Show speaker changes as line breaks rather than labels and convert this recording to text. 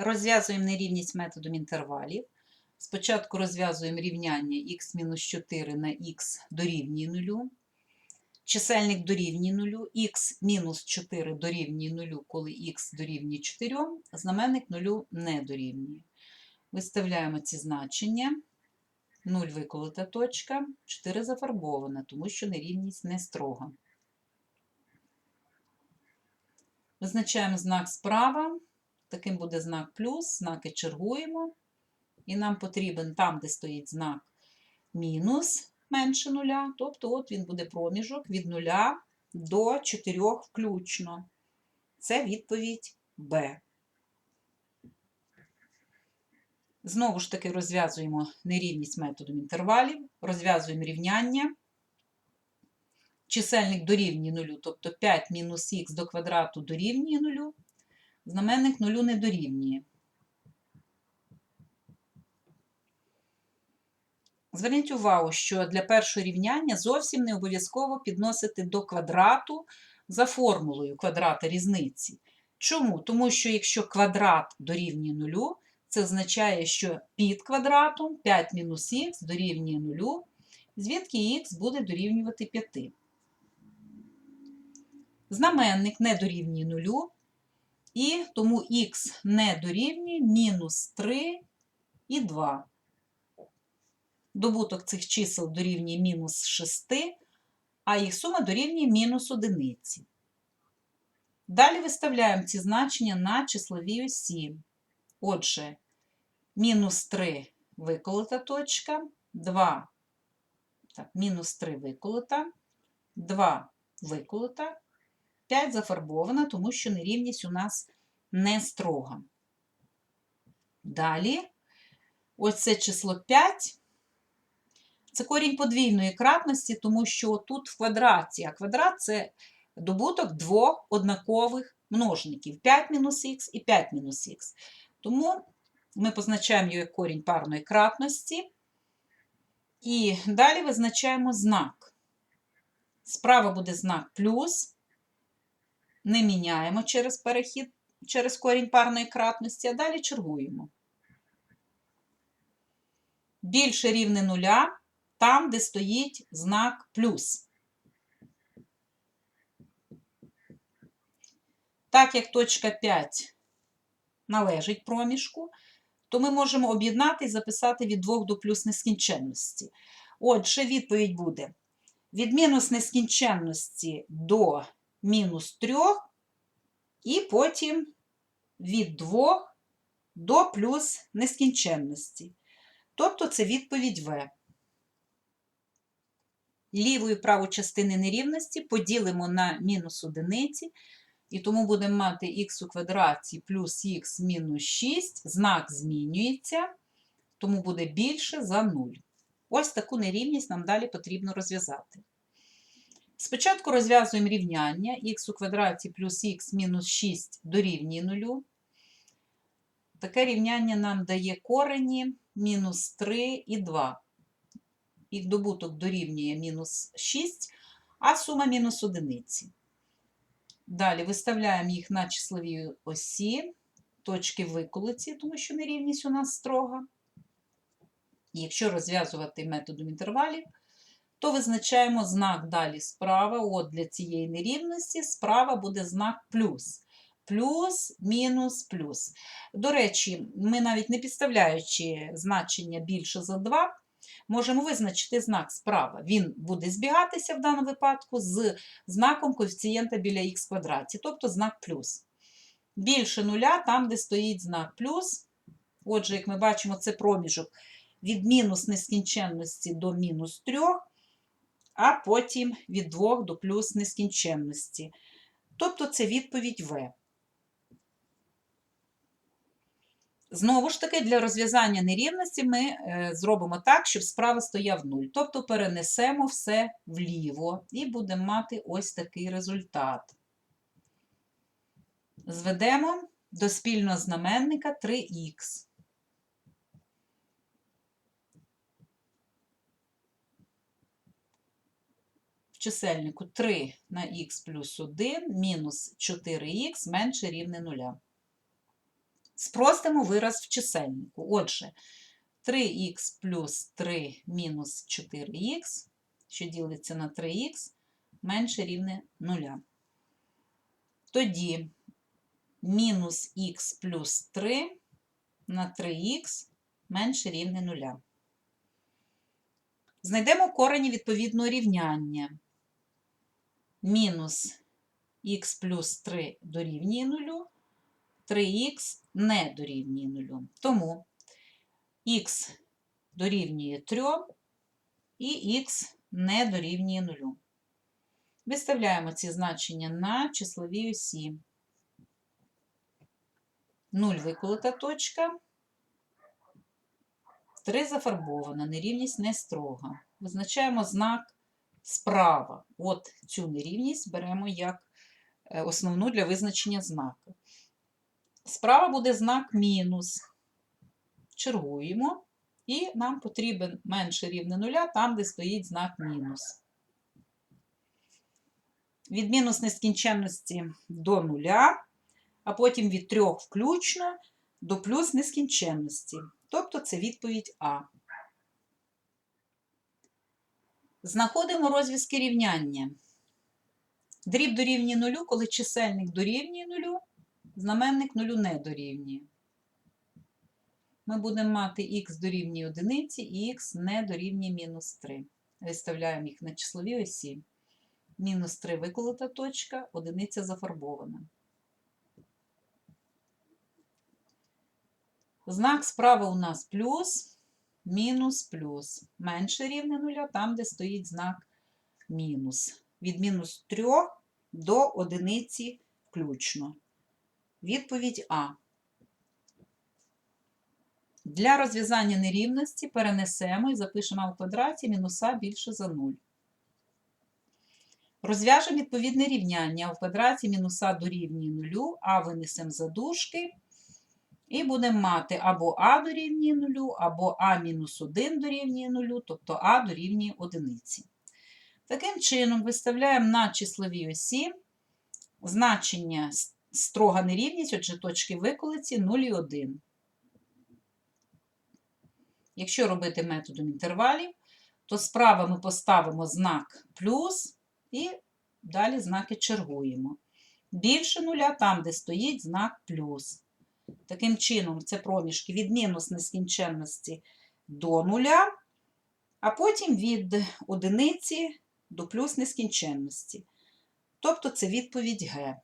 Розв'язуємо нерівність методом інтервалів. Спочатку розв'язуємо рівняння х-4 на х дорівнює 0. Чисельник дорівнює 0, х-4 дорівнює 0, коли х дорівнює 4, знаменник 0 не дорівнює. Виставляємо ці значення. 0 виколота точка, 4 зафарбована, тому що нерівність не строга. Визначаємо знак справа. Таким буде знак плюс, знаки чергуємо. І нам потрібен там, де стоїть знак мінус менше нуля. Тобто, от він буде проміжок від нуля до 4 включно. Це відповідь Б. Знову ж таки розв'язуємо нерівність методом інтервалів, розв'язуємо рівняння. Чисельник дорівнює нулю, тобто 5 мінус х до квадрату дорівнює нулю, знаменник нулю не дорівнює. Зверніть увагу, що для першого рівняння зовсім не обов'язково підносити до квадрату за формулою квадрата різниці. Чому? Тому що якщо квадрат дорівнює нулю, це означає, що під квадратом 5 мінус х дорівнює нулю, звідки х буде дорівнювати 5. Знаменник не дорівнює нулю, і тому х не дорівнює мінус 3 і 2. Добуток цих чисел дорівнює мінус 6, а їх сума дорівнює мінус 1. Далі виставляємо ці значення на числовій осі. Отже, мінус 3 виколота точка, 2, так, мінус 3 виколота, 2 виколота, 5 зафарбована, тому що нерівність у нас не строга. Далі, ось це число 5. Це корінь подвійної кратності, тому що тут в квадраті, а квадрат це добуток двох однакових множників 5 мінус х і 5 мінус х. Тому ми позначаємо його як корінь парної кратності. І далі визначаємо знак. Справа буде знак плюс. Не міняємо через перехід, через корінь парної кратності, а далі чергуємо. Більше рівне нуля там, де стоїть знак плюс. Так як точка 5 належить проміжку, то ми можемо об'єднати і записати від 2 до плюс нескінченності. Отже, відповідь буде від мінус нескінченності до мінус 3, і потім від 2 до плюс нескінченності. Тобто це відповідь В. Ліву і праву частини нерівності поділимо на мінус одиниці, і тому будемо мати х у квадраті плюс х мінус 6, знак змінюється, тому буде більше за 0. Ось таку нерівність нам далі потрібно розв'язати. Спочатку розв'язуємо рівняння х у квадраті плюс х мінус 6 дорівнює 0. Таке рівняння нам дає корені мінус 3 і 2. Їх добуток дорівнює мінус 6, а сума мінус 1. Далі виставляємо їх на числовій осі, точки виколиці, тому що нерівність у нас строга. І якщо розв'язувати методом інтервалів, то визначаємо знак далі справа. От для цієї нерівності справа буде знак плюс. Плюс, мінус, плюс. До речі, ми навіть не підставляючи значення більше за 2, можемо визначити знак справа. Він буде збігатися в даному випадку з знаком коефіцієнта біля х квадраті, тобто знак плюс. Більше нуля там, де стоїть знак плюс. Отже, як ми бачимо, це проміжок від мінус нескінченності до мінус 3, а потім від 2 до плюс нескінченності. Тобто це відповідь В. Знову ж таки, для розв'язання нерівності ми е, зробимо так, щоб справа стояв 0. Тобто перенесемо все вліво і будемо мати ось такий результат. Зведемо до спільного знаменника 3х. В чисельнику 3 на х плюс 1 мінус 4х менше рівне 0. Спростимо вираз в чисельнику. Отже, 3х плюс 3 мінус 4х, що ділиться на 3х, менше рівне 0. Тоді мінус х плюс 3 на 3х менше рівне 0. Знайдемо корені відповідного рівняння. Мінус х плюс 3 дорівнює 0, 3х не дорівнює 0. Тому х дорівнює 3 і х не дорівнює 0. Виставляємо ці значення на числовій осі. 0 виколота точка. 3 зафарбована, нерівність не строга. Визначаємо знак справа. От цю нерівність беремо як е, основну для визначення знаку. Справа буде знак мінус. Чергуємо. І нам потрібен менше рівне нуля там, де стоїть знак мінус. Від мінус нескінченності до нуля, а потім від трьох включно до плюс нескінченності. Тобто це відповідь А. Знаходимо розв'язки рівняння. Дріб дорівнює нулю, коли чисельник дорівнює нулю, знаменник нулю не дорівнює. Ми будемо мати х дорівнює одиниці і х не дорівнює мінус 3. Виставляємо їх на числовій осі. Мінус 3 виколота точка, одиниця зафарбована. Знак справа у нас плюс, мінус, плюс. Менше рівне нуля, там, де стоїть знак мінус. Від мінус 3 до одиниці включно. Відповідь А. Для розв'язання нерівності перенесемо і запишемо в квадраті мінуса більше за 0. Розв'яжемо відповідне рівняння в квадраті мінуса дорівнює 0, а винесемо за дужки. І будемо мати або А дорівнює 0, або А мінус 1 дорівнює 0, тобто А дорівнює 1. Таким чином, виставляємо на числовій осі значення строга нерівність, отже, точки виколиці 0 і 1. Якщо робити методом інтервалів, то справа ми поставимо знак плюс і далі знаки чергуємо. Більше нуля там, де стоїть знак плюс. Таким чином, це проміжки від мінус нескінченності до нуля, а потім від одиниці до плюс нескінченності. Тобто це відповідь Г.